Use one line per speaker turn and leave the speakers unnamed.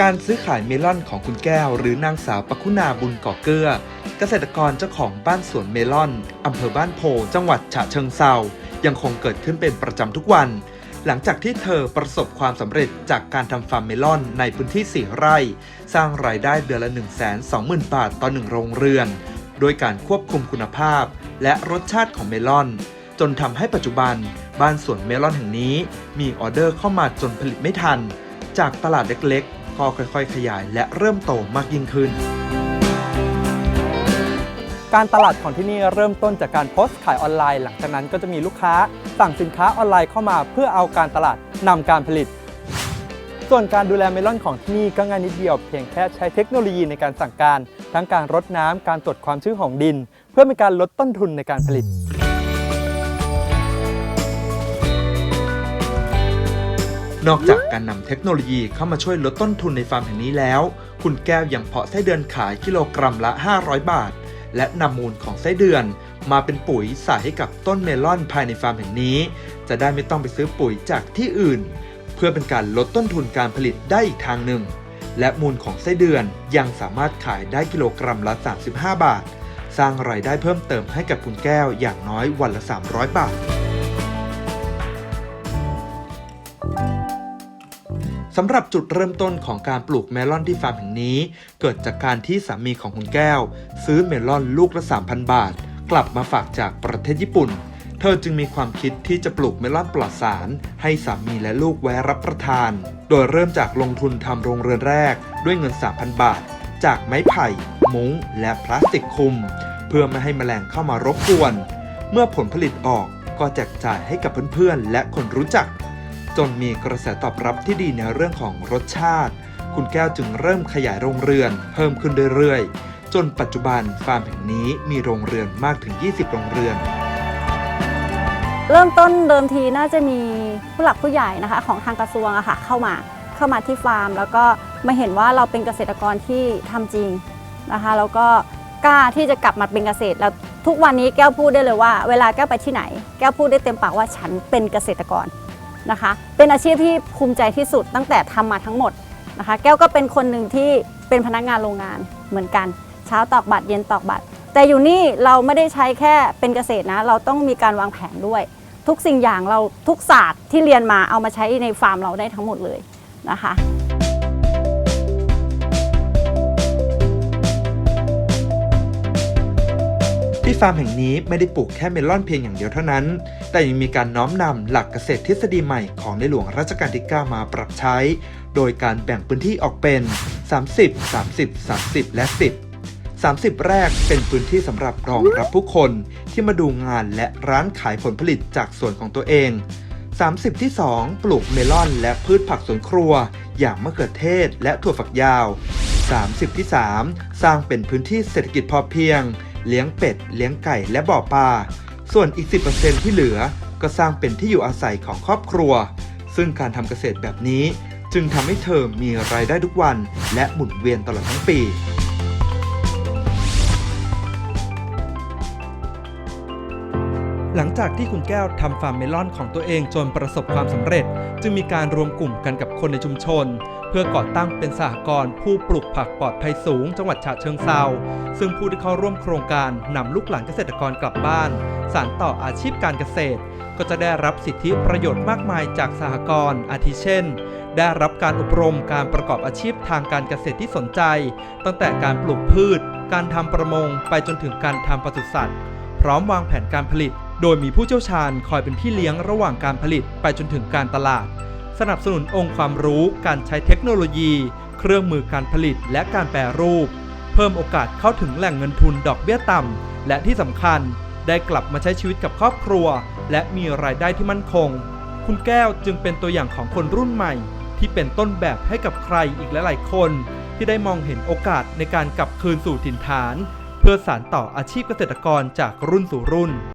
การซื้อขายเมลอนของคุณแก้ว หรือนางสาวปคุณาบุญก่อเกื้อ เกษตรกรเจ้าของบ้านสวนเมลอนอำเภอบ้านโพจังหวัดฉะเชิงเซายังคงเกิดขึ้นเป็นประจำทุกวัน หลังจากที่เธอประสบความสำเร็จจากการทำฟาร์มเมลอนในพื้นที่ 4 ไร่ สร้างรายได้เดือนละ 1 2 0 0 0 0 บาทต่อหนึ่งโรงเรือน โดยการควบคุมคุณภาพ และรสชาติของเมลอน จนทำให้ปัจจุบัน บ้านสวนเมลอนแห่งนี้ มีออเดอร์เข้ามาจนผลิตไม่ทัน จากตลาดเล็กๆ ก็ค่อยๆ ขยายและเริ่มโตมากยิ่งขึ้น
การตลาดของที่นี่เริ่มต้นจากการโพสต์ขายออนไลน์ หลังจากนั้นก็จะมีลูกค้าสั่งสินค้าออนไลน์เข้ามา เพื่อเอาการตลาดนำการผลิต ส่วนการดูแลเมลอนของที่นี่ก็ง่ายนิดเดียวเพียงแค่ใช้เทคโนโลยีในการสั่งการ ทั้งการรดน้ำการตรวจความชื้นของดิน เพื่อเป็นการลดต้นทุนในการผลิต
นอกจากการนำเทคโนโลยีเข้ามาช่วยลดต้นทุนในฟาร์มแห่งนี้แล้ว คุณแก้วยังเพาะไส้เดือนขายกิโลกรัมละ 500 บาท และนำมูลของไส้เดือน มาเป็นปุ๋ยใส่ให้กับต้นเมลอนภายในฟาร์มแห่งนี้ จะได้ไม่ต้องไปซื้อปุ๋ยจากที่อื่น เพื่อเป็นการลดต้นทุนการผลิตได้อีกทางหนึ่ง และมูลของไส้เดือนยังสามารถขายได้กิโลกรัมละ 35 บาท สร้างรายได้เพิ่มเติมให้กับคุณแก้วอย่างน้อยวันละ 300 บาท สำหรับจุดเริ่มต้นของการปลูกเมลอนที่ฟาร์มแห่งนี้ เกิดจากการที่สามีของคุณแก้ว ซื้อเมลอนลูกละ 3,000 บาท กลับมาฝากจากประเทศญี่ปุ่น เธอจึงมีความคิดที่จะปลูกเมลอนปลอดสาร ให้สามีและลูกไว้รับประทาน โดยเริ่มจากลงทุนทำโรงเรือนแรกด้วยเงิน 3,000 บาท จากไม้ไผ่ มุ้ง และพลาสติกคุม เพื่อไม่ให้แมลงเข้ามารบกวน เมื่อผลผลิตออกก็แจกจ่ายให้กับเพื่อนๆ และคนรู้จัก จนมีกระแสตอบรับที่ดีในเรื่องของรสชาติ คุณแก้วจึงเริ่มขยายโรงเรือน เพิ่มขึ้นเรื่อยๆ จนปัจจุบันฟาร์มแห่งนี้มีโรงเรือนมากถึง 20 โรงเรือน
เริ่มต้นเดิมทีน่าจะมีผู้หลักผู้ใหญ่นะคะ ของทางกระทรวงอะค่ะเข้ามาเข้ามาที่ฟาร์ม แล้วก็มาเห็นว่าเราเป็นเกษตรกรที่ทำจริงนะคะ แล้วก็กล้าที่จะกลับมาเป็นเกษตรแล้วทุกวันนี้แก้วพูดได้เลยว่า เวลาแก้วไปที่ไหน แก้วพูดได้เต็มปากว่าฉันเป็นเกษตรกร นะคะ เป็นอาชีพที่ภูมิใจที่สุดตั้งแต่ทำมาทั้งหมดนะคะ แก้วก็เป็นคนหนึ่งที่เป็นพนักงานโรงงานเหมือนกัน เช้าตอกบัตรเย็นตอกบัตร แต่อยู่นี่เราไม่ได้ใช้แค่เป็นเกษตรนะ เราต้องมีการวางแผนด้วย ทุกสิ่งอย่างเราทุกศาสตร์ที่เรียนมาเอามาใช้ในฟาร์มเราได้ทั้งหมดเลยนะคะ
ที่ฟาร์มแห่งนี้ไม่ได้ปลูกแค่เมลอนเพียงอย่างเดียวเท่านั้น แต่ยังมีการน้อมนำหลักเกษตรทฤษฎีใหม่ของในหลวงรัชกาลที่9มาปรับใช้ โดยการแบ่งพื้นที่ออกเป็น 30 30 30 และ 10 30 แรกเป็นพื้นที่สำหรับรองรับผู้คนที่มาดูงานและร้านขายผลผลิตจากสวนของตัวเอง 30 ที่ 2 ปลูกเมลอนและพืชผักสวนครัว อย่างมะเขือเทศและถั่วฝักยาว 30 ที่ 3 สร้างเป็นพื้นที่เศรษฐกิจพอเพียง เลี้ยงเป็ด เลี้ยงไก่ และบ่อปลา ส่วนอีก 10%ที่เหลือก็สร้างเป็นที่อยู่อาศัยของครอบครัว ซึ่งการทำเกษตรแบบนี้ จึงทำให้เธอมีรายได้ทุกวัน และหมุนเวียนตลอดทั้งปี หลังจากที่คุณแก้วทำฟาร์มเมลอนของตัวเองจนประสบความสำเร็จ จึงมีการรวมกลุ่มกันกับคนในชุมชน เพื่อก่อตั้งเป็นสหกรณ์ผู้ปลูกผักปลอดภัยสูง จังหวัดฉะเชิงเซาซึ่งผู้ที่เข้าร่วมโครงการนำลูกหลานเกษตรกรกลับบ้าน สานต่ออาชีพการเกษตร ก็จะได้รับสิทธิประโยชน์มากมายจากสหกรณ์อาทิเช่น ได้รับการอบรมการประกอบอาชีพทางการเกษตรที่สนใจ ตั้งแต่การปลูกพืช การทำประมงไปจนถึงการทำปศุสัตว์ พร้อมวางแผนการผลิต โดยมีผู้เชี่ยวชาญคอยเป็นพี่เลี้ยงระหว่างการผลิตไปจนถึงการตลาด สนับสนุนองค์ความรู้การใช้เทคโนโลยี เครื่องมือการผลิตและการแปรรูป เพิ่มโอกาสเข้าถึงแหล่งเงินทุนดอกเบี้ยต่ำ และที่สำคัญได้กลับมาใช้ชีวิตกับครอบครัว และมีรายได้ที่มั่นคง คุณแก้วจึงเป็นตัวอย่างของคนรุ่นใหม่ ที่เป็นต้นแบบให้กับใครอีกหลายๆคน ที่ได้มองเห็นโอกาสในการกลับคืนสู่ถิ่นฐาน เพื่อสานต่ออาชีพเกษตรกรจากรุ่นสู่รุ่น